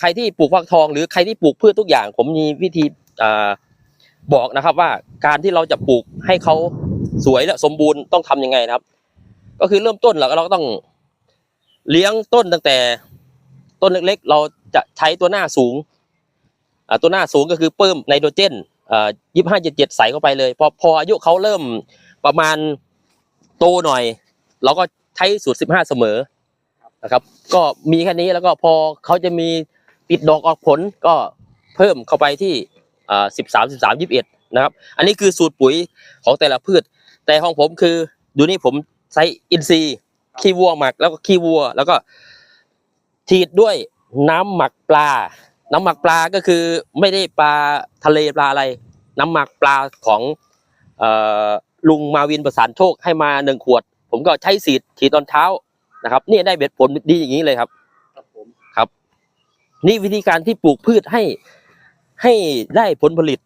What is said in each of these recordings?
ใครที่ปลูกฟักทอง หรือใครที่ปลูกพืชทุกอย่าง ผมมีวิธีอบอกนะครับว่าการที่เราจะปลูกให้เขาสวยและสมบูรณ์ต้องทำยังไงนะครับ ก็คือเริ่มต้นเราเราก็ต้องเลี้ยงต้นตั้งแต่ต้นเล็กๆ เราจะใช้ตัวหน้าสูงตัวหน้าสูงก็คือเพิ่มไนโตรเจนยี่ห้าเจ็ดเจ็ดใส่เข้าไปเลย พอพออายุเขาเริ่มประมาณโตหน่อย เราก็ใช้สูตรสิบห้าเสมอ นะครับ ก็มีแค่นี้แล้วก็พอเขาจะมีติดดอกออกผลก็เพิ่มเข้าไปที่สิบสามสิบสามยิบเอ็ดนะครับ อันนี้คือสูตรปุ๋ยของแต่ละพืช แต่ของผมคือดูนี่ผมใช้อินทรีย์ขี้วัวหมักแล้วก็ขี้วัว แล้วก็ฉีดด้วยน้ำหมักปลา น้ำหมักปลาก็คือไม่ได้ปลาทะเลปลาอะไร น้ำหมักปลาของลุงมาวินประสานโชคให้มาหนึ่งขวด ผมก็ใช้สีดฉีดตอนเช้า นะครับนี่ได้เบ็ดผลดีอย่างนี้เลยครับ ครับผมนี่วิธีการที่ปลูกพืชให้ให้ได้ผลผลิต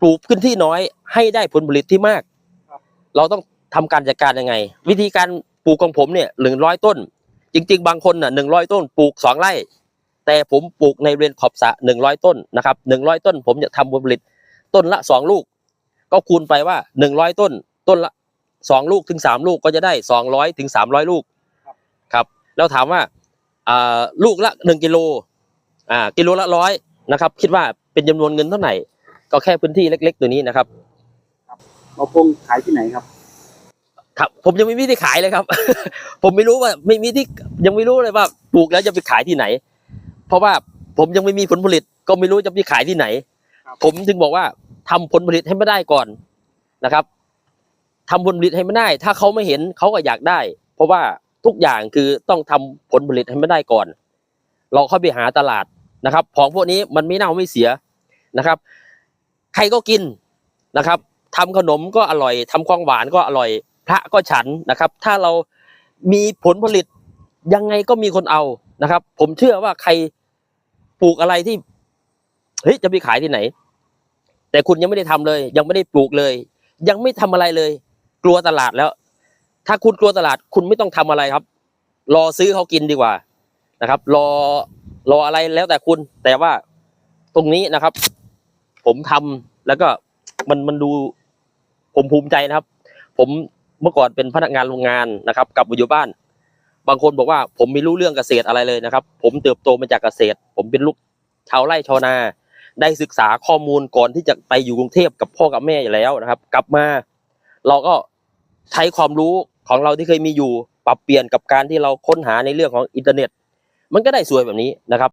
ปลูกพื้นที่น้อย ให้ได้ผลผลิตที่มาก เราต้องทำการจัดการยังไง วิธีการปลูกของผมเนี่ยหนึ่งร้อยต้น จริง ๆ บางคนน่ะหนึ่งร้อยต้นปลูกสองไร่ แต่ผมปลูกในเรียนขอบสระหนึ่งร้อยต้นนะครับหนึ่งร้อยต้น ผมจะทำผลผลิตต้นละสองลูก ก็คูณไปว่าหนึ่งร้อยต้น ต้นละสองลูกถึงสามลูกก็จะได้สองร้อยถึงสามร้อยลูก ครับแล้วถามว่าอ่าลูกละหนึ่งกิโลอ่ากิโลละร้อยนะครับ คิดว่าเป็นจำนวนเงินเท่าไหร่ ก็แค่พื้นที่เล็ก ๆ ตัวนี้นะครับมะพงขายที่ไหนครับ ครับ ผมยังไม่มีที่ขายเลยครับ ผมไม่รู้ว่าไม่มีที่ยังไม่รู้เลยว่าปลูกแล้วจะไปขายที่ไหน เพราะว่าผมยังไม่มีผลผลิต ก็ไม่รู้จะไปขายที่ไหนครับผมถึงบอกว่าทำผลผลิตให้ไม่ได้ก่อนนะครับทำผลผลิตให้ไม่ได้ ถ้าเขาไม่เห็นเขาก็อยากได้ เพราะว่า ทุกอย่างคือต้องทำผลผลิตให้ไม่ได้ก่อน เราเข้าไปหาตลาดนะครับ ของพวกนี้มันไม่เน่าไม่เสียนะครับ ใครก็กินนะครับทำขนมก็อร่อยทำของหวานก็อร่อย พระก็ฉันนะครับ ถ้าเรามีผลผลิตยังไงก็มีคนเอานะครับ ผมเชื่อว่าใครปลูกอะไรที่เฮ้ยจะไปขายที่ไหน แต่คุณยังไม่ได้ทำเลย ยังไม่ได้ปลูกเลย ยังไม่ทำอะไรเลย กลัวตลาดแล้ว ถ้าคุณกลัวตลาดคุณไม่ต้องทำอะไรครับ รอซื้อเขากินดีกว่านะครับ รอรออะไรแล้วแต่คุณ แต่ว่าตรงนี้นะครับ ผมทำแล้วก็มันมันดู ผมภูมิใจนะครับ ผมเมื่อก่อนเป็นพนักงานโรงงานนะครับกลับมาอยู่บ้าน บางคนบอกว่า ผมไม่รู้เรื่องเกษตรอะไรเลยนะครับ ผมเติบโตมาจากเกษตร ผมเป็นลูกชาวไร่ชาวนา ได้ศึกษาข้อมูลก่อนที่จะไปอยู่กรุงเทพกับพ่อกับแม่อยู่แล้วนะครับ กลับมา เราก็ใช้ความรู้ ของเราที่เคยมีอยู่ปรับเปลี่ยนกับการที่เราค้นหาในเรื่องของอินเทอร์เน็ต มันก็ได้สวยแบบนี้นะครับ